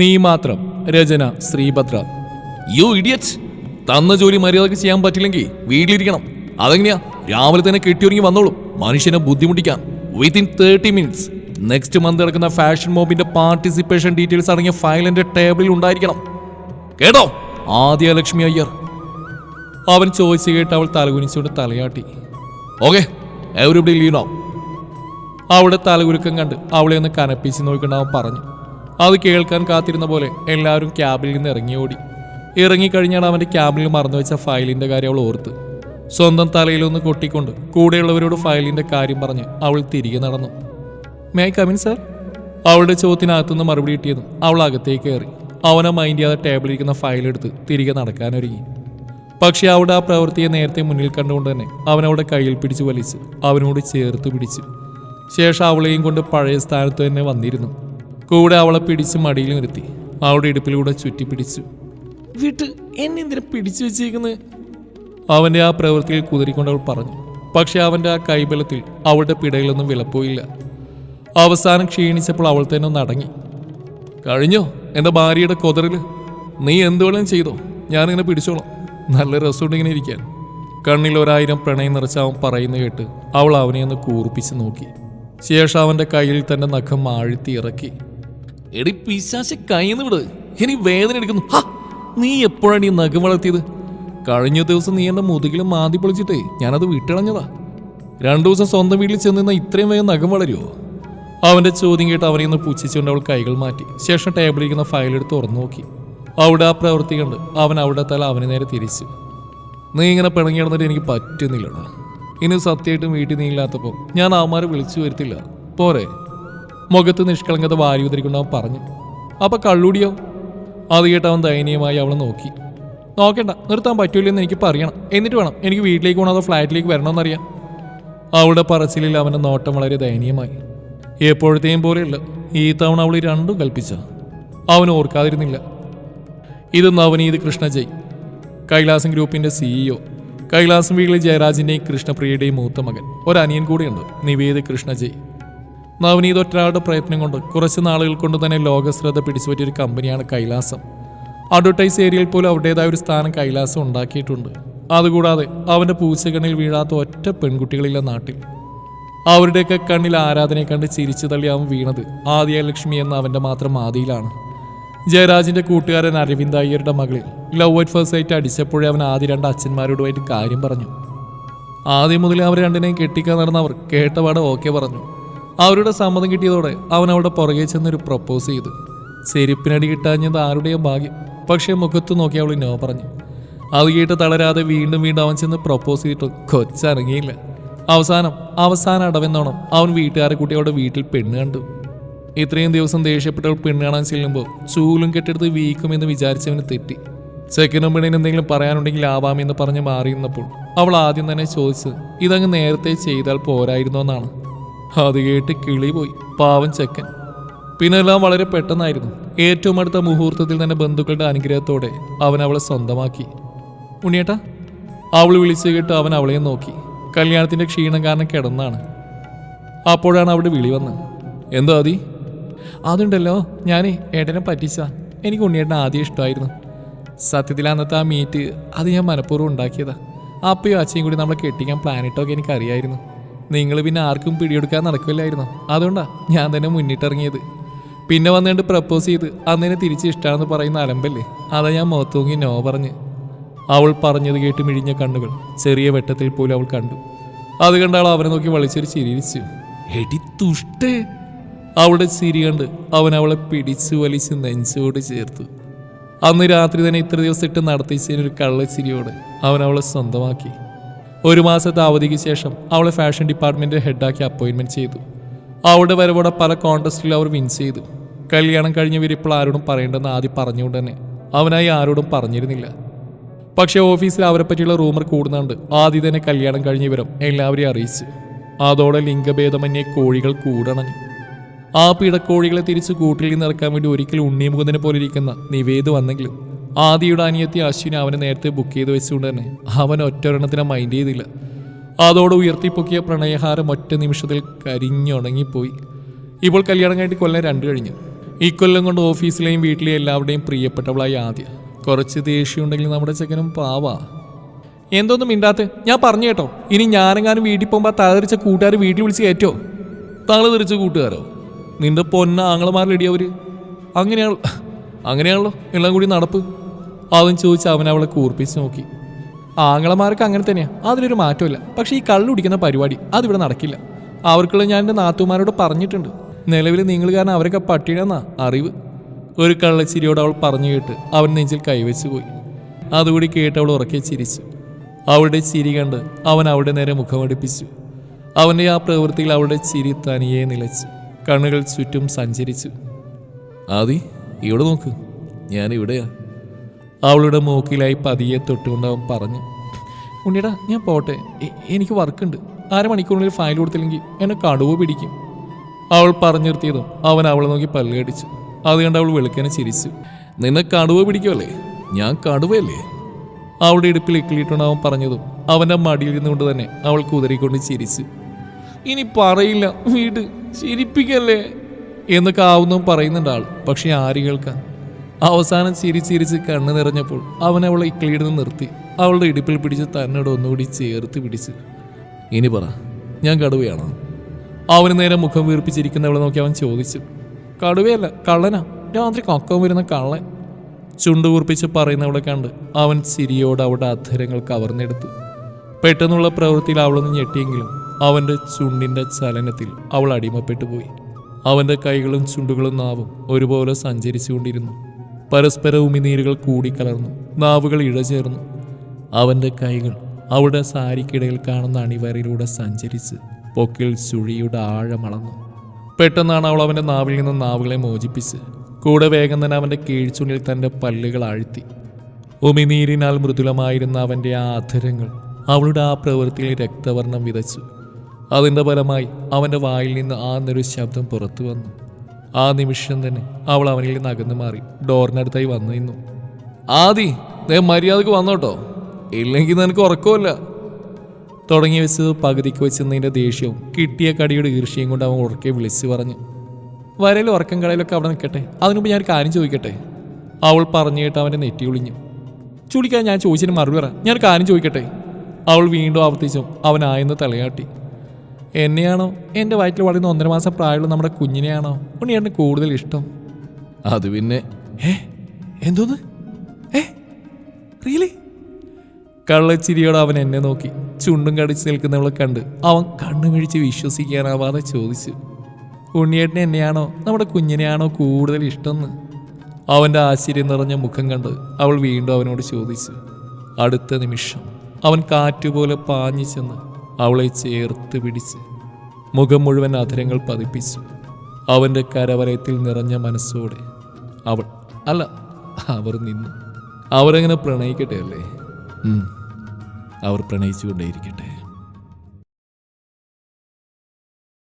നീ മാത്രം രചന Sreebhadra. You idiot തന്ന ജോലി മര്യാദയ്ക്ക് ചെയ്യാൻ പറ്റില്ലെങ്കിൽ വീട്ടിലിരിക്കണം. അതെങ്ങനെയാ? രാവിലെ തന്നെ കെട്ടിയൊരുങ്ങി വന്നോളും. മനുഷ്യനെ ബുദ്ധിമുട്ടിക്കാൻ within thirty minutes next month നടക്കുന്ന ഫാഷൻ മോബിന്റെ പാർട്ടിസിപ്പേഷൻ ഡീറ്റെയിൽസ് അടങ്ങിയ ഫയൽ എന്റെ ടേബിളിൽ ഉണ്ടായിരിക്കണം. കേട്ടോ? ആദ്യ ലക്ഷ്മി അയ്യർ. അവൻ ചോദിച്ചു കേട്ട് അവൾ തലകുനിച്ചുകൊണ്ട് തലയാട്ടി. ഓക്കെ എവരിബഡി ലീവ് നൗ അവളുടെ തലകുരുക്കം കണ്ട് അവളെ ഒന്ന് കനപ്പിച്ച് നോക്കിക്കൊണ്ട് അവൻ പറഞ്ഞു. അത് കേൾക്കാൻ കാത്തിരുന്ന പോലെ എല്ലാവരും ക്യാബിൽ നിന്ന് ഇറങ്ങി ഓടി. ഇറങ്ങിക്കഴിഞ്ഞാൽ അവന്റെ ക്യാബിൽ മറന്നു വെച്ച ഫയലിന്റെ കാര്യം അവൾ ഓർത്ത്. സ്വന്തം തലയിലൊന്ന് കൊട്ടിക്കൊണ്ട് കൂടെയുള്ളവരോട് ഫയലിന്റെ കാര്യം പറഞ്ഞ് അവൾ തിരികെ നടന്നു. മേ കമിൻ സർ അവളുടെ ചോദ്യത്തിനകത്തുനിന്ന് മറുപടി കിട്ടിയതും അവൾ അകത്തേക്ക് കയറി. അവനെ മൈൻഡ് ചെയ്യാതെ ടേബിളിരിക്കുന്ന ഫയലെടുത്ത് തിരികെ നടക്കാനൊരുങ്ങി പക്ഷെ അവിടെ ആ പ്രവൃത്തിയെ നേരത്തെ മുന്നിൽ കണ്ടുകൊണ്ട് തന്നെ അവനവിടെ കയ്യിൽ പിടിച്ചു വലിച്ച് അവനോട് ചേർത്ത് പിടിച്ചു. ശേഷം അവളെയും കൊണ്ട് പഴയ സ്ഥാനത്ത് തന്നെ വന്നിരുന്നു. കൂടെ അവളെ പിടിച്ച് മടിയിൽ നിർത്തി. അവളുടെ ഇടുപ്പിലൂടെ ചുറ്റി പിടിച്ചു. വിട്ട് എന്നെ എന്തിനാ പിടിച്ചു വെച്ചേക്കുന്നത് അവന്റെ ആ പ്രവൃത്തിയിൽ കുതിരിക്കൊണ്ട് അവൾ പറഞ്ഞു. പക്ഷെ അവന്റെ ആ കൈബലത്തിൽ അവളുടെ പിടയിലൊന്നും വിലപ്പോയില്ല. അവസാനം ക്ഷീണിച്ചപ്പോൾ അവൾ തന്നെ ഒന്ന് അടങ്ങി. കഴിഞ്ഞോ? എന്റെ ഭാര്യയുടെ കൊതറിൽ? നീ എന്ത് വേണം ചെയ്തോ? ഞാനിങ്ങനെ പിടിച്ചോളാം. നല്ല രസമുണ്ട് ഇങ്ങനെ ഇരിക്കാൻ. കണ്ണിൽ ഒരായിരം പ്രണയം നിറച്ച അവൻ പറയുന്ന കേട്ട് അവൾ അവനെ ഒന്ന് കൂർപ്പിച്ച് നോക്കി. ശേഷം അവന്റെ കയ്യിൽ തന്റെ നഖം ആഴ്ത്തി ഇറക്കി. എടി പിശാശ കൈന്ന് വിട്. ഇനി വേദന എടുക്കുന്നു. ഹാ നീ എപ്പോഴാണ് ഈ നഖം വളർത്തിയത്? കഴിഞ്ഞ ദിവസം നീ എന്റെ മുതുകിൽ മാതി പൊളിച്ചിട്ടേ ഞാനത് വിട്ടിളഞ്ഞതാ. രണ്ടു ദിവസം സ്വന്തം വീട്ടിൽ ചെന്ന് നിന്നാ ഇത്രയും വേഗം നഖം വളരുമോ അവന്റെ ചോദ്യം കേട്ട് അവനെ ഒന്ന് പുച്ഛിച്ചുകൊണ്ട് അവൾ കൈകൾ മാറ്റി. ശേഷം ഫയൽ എടുത്ത് തുറന്നു നോക്കി. അവിടെ ആ പ്രവൃത്തി കണ്ട് അവൻ അവിടെ തല അവന് നേരെ തിരിച്ചു. നീ ഇങ്ങനെ പിണങ്ങി കിടന്നിട്ട് എനിക്ക് പറ്റുന്നില്ലടാ. ഇനി സത്യമായിട്ടും വീട്ടിൽ നീ ഇല്ലാത്തപ്പോൾ ഞാൻ അവന്മാരെ വിളിച്ചു വരുത്തില്ല. പോരെ. മുഖത്ത് നിഷ്കളങ്കത വാരി ഉതരിക്കൊണ്ട് അവൻ പറഞ്ഞു അപ്പൊ കള്ളൂടിയോ? അത് കേട്ട് അവൻ ദയനീയമായി അവളെ നോക്കി. നോക്കണ്ട നിർത്താൻ പറ്റൂലെന്ന് എനിക്ക് പറയണം. എന്നിട്ട് വേണം എനിക്ക് വീട്ടിലേക്ക് പോകണം അതോ ഫ്ലാറ്റിലേക്ക് വരണമെന്നറിയാം അവളുടെ പറച്ചിലിൽ അവന്റെ നോട്ടം വളരെ ദയനീയമായി. എപ്പോഴത്തെയും പോലെയല്ല ഈ തവണ അവൾ രണ്ടും കൽപ്പിച്ച. അവൻ ഓർക്കാതിരുന്നില്ല. ഇത് നവനീത് കൃഷ്ണ ജയ്. കൈലാസം ഗ്രൂപ്പിന്റെ സിഇഒ കൈലാസം വീട്ടിലെ ജയരാജിന്റെയും കൃഷ്ണപ്രിയയുടെയും മൂത്ത മകൻ. ഒരനിയൻ കൂടിയുണ്ട്. നിവേദ് കൃഷ്ണ ജയ്. നവനീത് ഒറ്റയാളുടെ പ്രയത്നം കൊണ്ട് കുറച്ച് നാളുകൾ കൊണ്ട് തന്നെ ലോകശ്രദ്ധ പിടിച്ചുപറ്റിയൊരു കമ്പനിയാണ് കൈലാസം. അഡ്വർടൈസ് ഏരിയയിൽ പോലും അവരുടേതായ ഒരു സ്ഥാനം കൈലാസം ഉണ്ടാക്കിയിട്ടുണ്ട്. അതുകൂടാതെ അവന്റെ പൂച്ചകണ്ണിൽ വീഴാത്ത ഒറ്റ പെൺകുട്ടികളില്ല നാട്ടിൽ. അവരുടെയൊക്കെ കണ്ണിൽ ആരാധനയെ കണ്ട് ചിരിച്ചു തള്ളി അവൻ വീണത് ആദിയലക്ഷ്മി എന്ന അവന്റെ മാത്രം ആദിയിലാണ്. ജയരാജിന്റെ കൂട്ടുകാരൻ അരവിന്ദ് അയ്യരുടെ മകളിൽ ലവ് അറ്റ് ഫസ്റ്റ് സൈറ്റ് അടിച്ചപ്പോഴേ അവൻ ആദ്യ രണ്ട് അച്ഛന്മാരോടുമായിട്ട് കാര്യം പറഞ്ഞു. ആദ്യം മുതലേ അവർ രണ്ടിനെയും കെട്ടിക്കാൻ നടന്നവർ കേട്ടപാട് ഓക്കെ പറഞ്ഞു. അവരുടെ സമ്മതം കിട്ടിയതോടെ അവൻ അവിടെ പുറകെ ചെന്നൊരു പ്രപ്പോസ് ചെയ്തു. ചെരുപ്പിനടി കിട്ടാഞ്ഞത് ആരുടെയും ഭാഗ്യം. പക്ഷേ മുഖത്ത് നോക്കി അവൾ നോ പറഞ്ഞു. അത് കേട്ട് തളരാതെ വീണ്ടും വീണ്ടും അവൻ ചെന്ന് പ്രപ്പോസ് ചെയ്തിട്ട്. കൊച്ചനങ്ങിയില്ല. അവസാനം അവസാന അടവെന്നോണം അവൻ വീട്ടുകാരെ കൂട്ടി അവിടെ വീട്ടിൽ പെണ്ണ് കണ്ടു. ഇത്രയും ദിവസം ദേഷ്യപ്പെട്ടവൾ പെണ്ണ് കാണാൻ ചെല്ലുമ്പോൾ ചൂലും കെട്ടെടുത്ത് വീക്കുമെന്ന് വിചാരിച്ചവന് തെറ്റി. ചെക്കനും പെണ്ണിന് എന്തെങ്കിലും പറയാനുണ്ടെങ്കിൽ ആവാമെന്ന് പറഞ്ഞ് മാറിയിരുന്നപ്പോൾ അവൾ ആദ്യം തന്നെ ചോദിച്ചത് ഇതങ്ങ് നേരത്തെ ചെയ്താൽ പോരായിരുന്നോ എന്നാണ്. അത് കേട്ട് കിളി പോയി പാവം ചെക്കൻ. പിന്നെല്ലാം വളരെ പെട്ടെന്നായിരുന്നു. ഏറ്റവും അടുത്ത മുഹൂർത്തത്തിൽ തന്നെ ബന്ധുക്കളുടെ അനുഗ്രഹത്തോടെ അവൻ അവളെ സ്വന്തമാക്കി. ഉണ്ണിയേട്ടാ അവൾ വിളിച്ചു കേട്ട് അവൻ അവളെയും നോക്കി. കല്യാണത്തിന്റെ ക്ഷീണം കാരണം കിടന്നാണ്. അപ്പോഴാണ് അവിടെ വിളി വന്നത് എന്തോ അതി അതുണ്ടല്ലോ ഞാനേ ഏട്ടനെ പറ്റിച്ച എനിക്ക് ഉണ്ണിയേട്ടൻ ആദ്യം ഇഷ്ടമായിരുന്നു. സത്യത്തിൽ അന്നത്തെ ആ മീറ്റ് അത് ഞാൻ മനഃപൂർവം ഉണ്ടാക്കിയതാണ് അപ്പയും അച്ഛയും കൂടി നമ്മളെ കെട്ടിക്കാൻ പ്ലാനിട്ടൊക്കെ എനിക്കറിയായിരുന്നു. നിങ്ങൾ പിന്നെ ആർക്കും പിടിയെടുക്കാൻ നടക്കില്ലായിരുന്നു? അതുകൊണ്ടാ ഞാൻ തന്നെ മുന്നിട്ടിറങ്ങിയത്. പിന്നെ വന്നുകൊണ്ട് പ്രപ്പോസ് ചെയ്ത് അന്നേനെ തിരിച്ച് ഇഷ്ടമാണെന്ന് പറയുന്ന അലമ്പല്ലേ? അതാ ഞാൻ മുഖത്തൂങ്ങി നോ പറഞ്ഞ്. അവൾ പറഞ്ഞത് കേട്ട് മിഴിഞ്ഞ കണ്ണുകൾ ചെറിയ വെട്ടത്തിൽ പോലും അവൾ കണ്ടു. അത് കണ്ട അവനെ നോക്കി വളിച്ചൊരു ചിരിച്ചു എടി തുഷ്ടേ അവളുടെ ചിരി കണ്ട് അവൻ അവളെ പിടിച്ചു വലിച്ച് നെഞ്ചോട് ചേർത്തു. അന്ന് രാത്രി തന്നെ ഇത്ര ദിവസം ഇട്ട് നടത്തിച്ചതിനൊരു കള്ളച്ചിരിയോടെ അവൻ അവളെ സ്വന്തമാക്കി. ഒരു മാസത്തെ അവധിക്ക് ശേഷം അവളെ ഫാഷൻ ഡിപ്പാർട്ട്മെന്റ് ഹെഡാക്കി അപ്പോയിൻമെന്റ് ചെയ്തു. അവളുടെ വരവോടെ പല കോൺടെസ്റ്റിൽ അവർ വിൻ ചെയ്തു. കല്യാണം കഴിഞ്ഞവർ ഇപ്പോൾ ആരോടും പറയേണ്ടെന്ന് ആദ്യം പറഞ്ഞുകൊണ്ട് തന്നെ അവനായി ആരോടും പറഞ്ഞിരുന്നില്ല. പക്ഷേ ഓഫീസിൽ അവരെ പറ്റിയുള്ള റൂമർ കൂടുന്നുണ്ട്. ആദ്യം തന്നെ കല്യാണം കഴിഞ്ഞ വിവരം എല്ലാവരെയും അറിയിച്ചു. അതോടെ ലിംഗഭേദമന്യേ കോഴികൾ കൂടണഞ്ഞു. ആ പിടക്കോഴികളെ തിരിച്ച് കൂട്ടിൽ നിന്ന് ഇറക്കാൻ വേണ്ടി ഒരിക്കലും ഉണ്ണിമുകുന്നതിനെ പോലെ ഇരിക്കുന്ന നിവേദ് വന്നെങ്കിലും ആദിയുടെ അനിയത്തി അശ്വിനെ അവനെ നേരത്തെ ബുക്ക് ചെയ്ത് വെച്ചുകൊണ്ട് തന്നെ അവൻ ഒറ്റൊരെണ്ണത്തിനെ മൈൻഡ് ചെയ്തില്ല. അതോടെ ഉയർത്തിപ്പൊക്കിയ പ്രണയഹാരം ഒറ്റ നിമിഷത്തിൽ കരിഞ്ഞുണങ്ങിപ്പോയി. ഇപ്പോൾ കല്യാണം കഴിഞ്ഞിട്ട് കൊല്ലം രണ്ട് കഴിഞ്ഞു. ഈ കൊല്ലം കൊണ്ട് ഓഫീസിലെയും വീട്ടിലെയും എല്ലാവരുടെയും പ്രിയപ്പെട്ടവളായി ആദ്യ. കുറച്ച് ദേഷ്യമുണ്ടെങ്കിൽ നമ്മുടെ ചെക്കനും പാവാ. എന്തോന്നും മിണ്ടാത്ത? ഞാൻ പറഞ്ഞു കേട്ടോ. ഇനി ഞാനെങ്ങാനും വീട്ടിൽ പോകുമ്പോൾ തകർച്ച കൂട്ടുകാർ വീട്ടിൽ വിളിച്ച് കയറ്റോ? താങ്കൾ തിരിച്ച് കൂട്ടുകാരോ? നിന്റെ പൊന്ന ആങ്ങളമാരിലിടിയവർ അങ്ങനെയാണല്ലോ. അങ്ങനെയാണല്ലോ എല്ലാം കൂടി നടപ്പ്. അവൻ ചോദിച്ച് അവൻ അവളെ കൂർപ്പിച്ച് നോക്കി. ആങ്ങളമാർക്ക് അങ്ങനെ തന്നെയാ. അതിലൊരു മാറ്റമില്ല. പക്ഷെ ഈ കള്ളു കുടിക്കുന്ന പരിപാടി അതിവിടെ നടക്കില്ല. അവർക്കുള്ള ഞാൻ എന്റെ നാത്തുമാരോട് പറഞ്ഞിട്ടുണ്ട്. നിലവിൽ നിങ്ങൾ കാരണം അവരൊക്കെ പട്ടിണെന്നാ അറിവ്. ഒരു കള്ളച്ചിരിയോട് അവൾ പറഞ്ഞു കേട്ട് അവൻ നെഞ്ചിൽ കൈവച്ചു പോയി. അതുകൂടി കേട്ട് അവൾ ഉറക്കെ ചിരിച്ചു. അവളുടെ ചിരി കണ്ട് അവൻ അവളുടെ നേരെ മുഖമടുപ്പിച്ചു അവന്റെ ആ പ്രവൃത്തിയിൽ അവളുടെ ചിരി തനിയെ നിലച്ചു. കണ്ണുകൾ ചുറ്റും സഞ്ചരിച്ചു. ആദി ഇവിടെ നോക്ക്. ഞാൻ ഇവിടെയാ അവളുടെ മൂക്കിലായി പതിയെ തൊട്ടുകൊണ്ട് അവൻ പറഞ്ഞു ഉണ്ണിയടാ ഞാൻ പോട്ടെ. എനിക്ക് വർക്കുണ്ട്. അരമണിക്കൂറിനുള്ളിൽ ഫയൽ കൊടുത്തില്ലെങ്കിൽ എന്നെ കടുവ് പിടിക്കും. അവൾ പറഞ്ഞു നിർത്തിയതും അവൻ അവളെ നോക്കി പല്ലുകടിച്ചു അത് കണ്ട് അവൾ വെളുക്കനെ ചിരിച്ചു. നിന്നെ കടുവ പിടിക്കുമല്ലേ ഞാൻ കടുവയല്ലേ? അവളുടെ ഇടുപ്പിൽ ഇക്കിളിയിട്ടുണ്ട് അവൻ പറഞ്ഞതും അവന്റെ മടിയിൽ നിന്നുകൊണ്ട് തന്നെ അവൾ കുതിരിക്കൊണ്ട് ചിരിച്ചു. ഇനി പറയില്ല. വീട് ചിരിപ്പിക്കല്ലേ? എന്നൊക്കെ ആവുന്നതും പറയുന്നുണ്ട് ആൾ പക്ഷെ ആര് കേൾക്കാൻ? അവസാനം ചിരി ചിരിച്ച് കണ്ണ് നിറഞ്ഞപ്പോൾ അവൻ അവളെ ഇക്കിളിയിൽ നിന്ന് നിർത്തി. അവളുടെ ഇടുപ്പിൽ പിടിച്ച് തന്നോട് ഒന്നുകൂടി ചേർത്ത് പിടിച്ച്. ഇനി പറ ഞാൻ കടുവയാണോ? അവന് നേരെ മുഖം വീർപ്പിച്ചിരിക്കുന്നവളെ നോക്കി അവൻ ചോദിച്ചു. കടുവയല്ല കള്ളനാ. രാത്രി കക്കം വരുന്ന കള്ളൻ. ചുണ്ടു കൂർപ്പിച്ച് പറയുന്നവളെ കണ്ട് അവൻ ചിരിയോട് അവളുടെ അധരങ്ങൾ കവർന്നെടുത്തു. പെട്ടെന്നുള്ള പ്രവൃത്തിയിൽ അവളൊന്ന് ഞെട്ടിയെങ്കിലും അവന്റെ ചുണ്ടിന്റെ ചലനത്തിൽ അവൾ അടിമപ്പെട്ടു പോയി അവന്റെ കൈകളും ചുണ്ടുകളും നാവും ഒരുപോലെ സഞ്ചരിച്ചുകൊണ്ടിരുന്നു. പരസ്പര ഉമിനീരുകൾ കൂടിക്കലർന്നു നാവുകൾ ഇഴചേർന്നു. അവന്റെ കൈകൾ അവളുടെ സാരിക്കിടയിൽ കാണുന്ന അണിവരയിലൂടെ സഞ്ചരിച്ച് പൊക്കിൽ ചുഴിയുടെ ആഴമളന്നു പെട്ടെന്നാണ് അവൾ അവന്റെ നാവിൽ നിന്ന് നാവുകളെ മോചിപ്പിച്ച് കൂടെ വേഗം തന്നെ അവന്റെ കീഴ്ച്ചുണിൽ തന്റെ പല്ലുകൾ ആഴ്ത്തി. ഉമിനീരിനാൽ മൃദുലമായിരുന്ന അവന്റെ ആ അധരങ്ങൾ അവളുടെ ആ പ്രവൃത്തിയിൽ രക്തവർണം വിതച്ചു. അതിന്റെ ഫലമായി അവന്റെ വായിൽ നിന്ന് ആ ശബ്ദം പുറത്തു വന്നു. ആ നിമിഷം തന്നെ അവൾ അവനിൽ നിന്ന് അകന്നു മാറി. ഡോറിനടുത്തായി വന്നു നിന്നു. ആദി ദേ മര്യാദയ്ക്ക് വന്നോട്ടോ. ഇല്ലെങ്കിൽ നിനക്ക് ഉറക്കമല്ല തുടങ്ങി വെച്ചത് പകുതിക്ക് വെച്ചതിന്റെ ദേഷ്യവും കിട്ടിയ കടിയുടെ ഈർഷ്യയും കൊണ്ട് അവൻ ഉറക്കെ വിളിച്ചു പറഞ്ഞു. വരയിൽ ഉറക്കം കടയിലൊക്കെ അവിടെ നിൽക്കട്ടെ. അതിനുമുമ്പ് ഞാൻ കാര്യം ചോദിക്കട്ടെ? അവൾ പറഞ്ഞു കേട്ട് അവന്റെ നെറ്റി ഒളിഞ്ഞു ചുളിക്കാൻ ഞാൻ ചോദിച്ചതിന് മറുപടി പറ. ഞാൻ കാര്യം ചോദിക്കട്ടെ? അവൾ വീണ്ടും ആവർത്തിച്ചു. അവൻ ആയെന്ന് തലയാട്ടി. എന്നെയാണോ? എന്റെ വയറ്റിൽ വളരുന്ന ഒന്നര മാസം പ്രായമുള്ള നമ്മുടെ കുഞ്ഞിനെയാണോ? ഉണ്ണിയേട്ടന് കൂടുതൽ ഇഷ്ടം. അത് പിന്നെ. ഏ എന്തോന്ന്? ഏ റിയലി? കള്ളച്ചിരിയോടെ അവൻ എന്നെ നോക്കി. ചുണ്ടും കടിച്ച് നിൽക്കുന്നവളെ കണ്ട് അവൻ കണ്ണുമിഴിച്ച് വിശ്വസിക്കാനാവാതെ ചോദിച്ചു. ഉണ്ണിയേട്ടൻ എന്നെയാണോ? നമ്മുടെ കുഞ്ഞിനെയാണോ കൂടുതൽ ഇഷ്ടമെന്ന് അവന്റെ ആശ്ചര്യം നിറഞ്ഞ മുഖം കണ്ട് അവൾ വീണ്ടും അവനോട് ചോദിച്ചു. അടുത്ത നിമിഷം അവൻ കാറ്റുപോലെ പാഞ്ഞു ചെന്ന് അവളെ ചേർത്ത് പിടിച്ച് മുഖം മുഴുവൻ അധരങ്ങൾ പതിപ്പിച്ചു. അവന്റെ കരവലയത്തിൽ നിറഞ്ഞ മനസ്സോടെ അവൾ അല്ല അവർ നിന്നു. അവരങ്ങനെ പ്രണയിക്കട്ടെ അല്ലേ? അവർ പ്രണയിച്ചുകൊണ്ടേയിരിക്കട്ടെ.